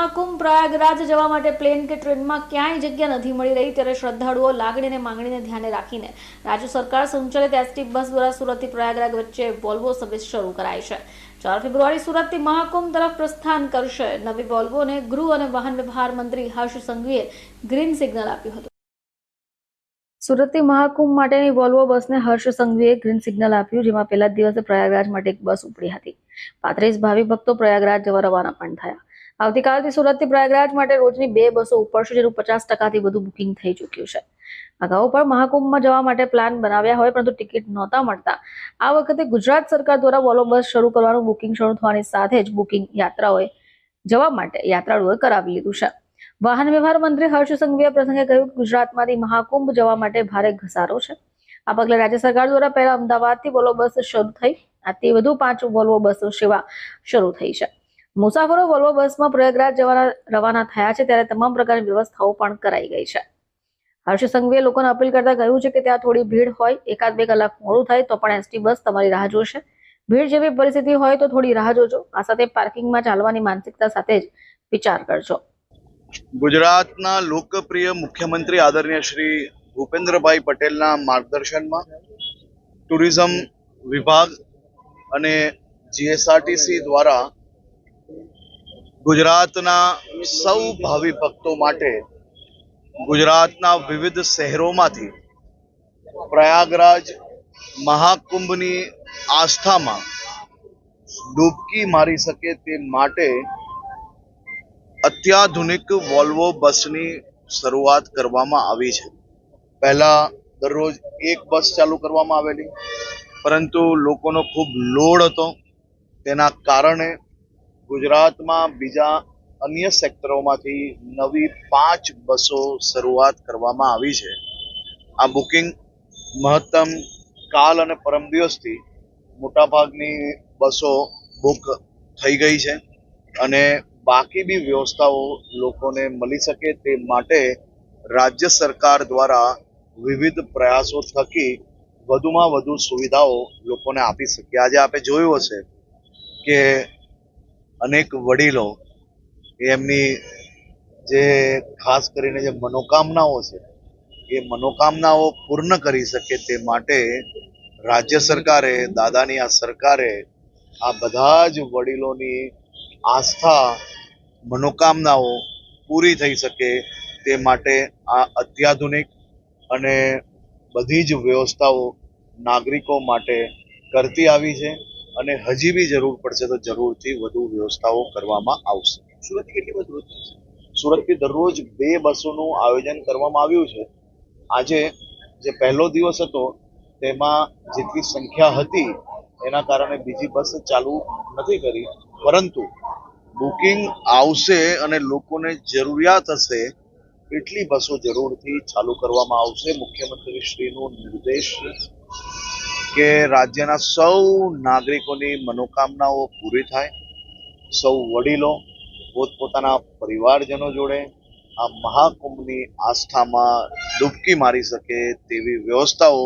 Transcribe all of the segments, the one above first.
મહાકુંભ પ્રયાગરાજ જવા માટે પ્લેન કે ટ્રેનમાં ક્યાંય જગ્યા નથી મળી રહી, ત્યારે શ્રદ્ધાળુઓ લાગણી અને માંગણીને ધ્યાને રાખીને રાજ્ય સરકાર સંચાલિત એસટી બસ દ્વારા સુરતથી પ્રયાગરાજ વચ્ચે વોલ્વો સર્વિસ શરૂ કરાઈ છે. ચાર ફેબ્રુઆરી સુરતથી મહાકુંભ તરફ પ્રસ્થાન કરશે. નવી વોલ્વોને ગૃહ અને વાહન વ્યવહાર મંત્રી હર્ષ સંઘવીએ ગ્રીન સિગ્નલ આપ્યું હતું. સુરતથી મહાકુંભ માટેની વોલ્વો બસને હર્ષ સંઘવીએ ગ્રીન સિગ્નલ આપ્યું, જેમાં પહેલા દિવસે પ્રયાગરાજ માટે એક બસ ઉપડી હતી. પાંત્રીસ ભાવિ ભક્તો પ્રયાગરાજ જવા રવાના પણ થયા. આવતીકાલથી સુરતથી પ્રયાગરાજ માટે રોજની બે બસો ઉપડશે જેનું પચાસ ટકાથી વધુ બુકિંગ થઈ ચૂક્યું છે. અગાઉ પણ મહાકુંભમાં જવા માટે પ્લાન બનાવ્યા હોય, પરંતુ ટિકિટ નહોતા મળતા. આ વખતે ગુજરાત સરકાર દ્વારા વોલો બસ શરૂ કરવાનું બુકિંગ શરૂ થવાની સાથે જ બુકિંગ યાત્રાઓએ જવા માટે યાત્રાળુઓએ કરાવી લીધું છે. વાહન વ્યવહાર મંત્રી હર્ષ સંઘવીએ પ્રસંગે કહ્યું કે ગુજરાતમાંથી મહાકુંભ જવા માટે ભારે ઘસારો છે. આ પગલે રાજ્ય સરકાર દ્વારા પહેલા અમદાવાદથી વોલો બસ શરૂ થઈ, આથી વધુ પાંચ વોલ્વો બસો સેવા શરૂ થઈ છે. મુસાફરો વોલ્વો બસમાં પ્રયાગરાજ જવાના રવાના થયા છે ત્યારે તમામ પ્રકારની વ્યવસ્થાઓ પણ કરાઈ ગઈ છે. હર્ષ સંઘવીએ લોકોને અપીલ કરતા કહ્યું છે કે ત્યાં થોડી ભીડ હોય, એકાદ બે કલાક મોડું થાય તો પણ એસટી બસ તમારી રાહ જોશે. ભીડ જેવી પરિસ્થિતિ હોય તો થોડી રાહ જોજો. આ સાથે પાર્કિંગમાં ચાલવાની માનસિકતા સાથે જ વિચાર કરજો. ગુજરાતના લોકપ્રિય મુખ્યમંત્રી આદરણીય શ્રી ભૂપેન્દ્રભાઈ પટેલના માર્ગદર્શનમાં ટુરિઝમ વિભાગ અને જીએસઆરટીસી દ્વારા ગુજરાતના સૌ ભાવિ ભક્તો માટે ગુજરાતના વિવિધ શહેરોમાંથી પ્રયાગરાજ મહાકુંભની આસ્થામાં ડૂબકી મારી શકે તે માટે અત્યાધુનિક વોલ્વો બસની શરૂઆત કરવામાં આવી છે. પહેલા દરરોજ એક બસ ચાલુ કરવામાં આવેલી, પરંતુ લોકોનો ખૂબ લોડ હતો. તેના કારણે ગુજરાતમાં બીજા અન્ય સેક્ટરોમાંથી નવી પાંચ બસો શરૂઆત કરવામાં આવી છે. આ બુકિંગ મહત્તમ કાલ અને પરમ દિવસથી મોટાભાગની બસો બુક થઈ ગઈ છે અને બાકી બી વ્યવસ્થાઓ લોકોને મળી શકે તે માટે રાજ્ય સરકાર દ્વારા વિવિધ પ્રયાસો થકી વધુમાં વધુ સુવિધાઓ લોકોને આપી શકે આજે આપણે જોયું હશે કે અનેક વડીલો એમની જે ખાસ કરીને જે મનોકામનાઓ છે, એ મનોકામનાઓ પૂર્ણ કરી શકે તે માટે રાજ્ય સરકારે, દાદાની આ સરકારે આ બધા જ વડીલોની આસ્થા, મનોકામનાઓ પૂરી થઈ શકે તે માટે આ અત્યાધુનિક અને બધી જ વ્યવસ્થાઓ નાગરિકો માટે કરતી આવી છે. અને હજી બી જરૂર પડશે તો જરૂરથી વધુ વ્યવસ્થાઓ કરવામાં આવશે. સુરત કેટલી બધી સુરતથી દરરોજ બે બસોનું આયોજન કરવામાં આવ્યું છે. આજે જે પહેલો દિવસ હતો તેમાં જેટલી સંખ્યા હતી એના કારણે બીજી બસ ચાલુ નથી કરી. પરંતુ બુકિંગ આવશે અને લોકોને જરૂરિયાત હશે એટલી બસો જરૂરથી ચાલુ કરવામાં આવશે. મુખ્યમંત્રી શ્રીનું નિર્દેશ કે રાજ્યના સૌ નાગરિકોની મનોકામનાઓ પૂરી થાય, સૌ વડીલો પોતપોતાના પરિવારજનો જોડે આ મહાકુંભની આસ્થામાં ડૂબકી મારી શકે તેવી વ્યવસ્થાઓ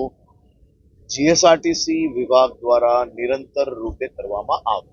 જીએસઆરટીસી વિભાગ દ્વારા નિરંતર રૂપે કરવામાં આવે.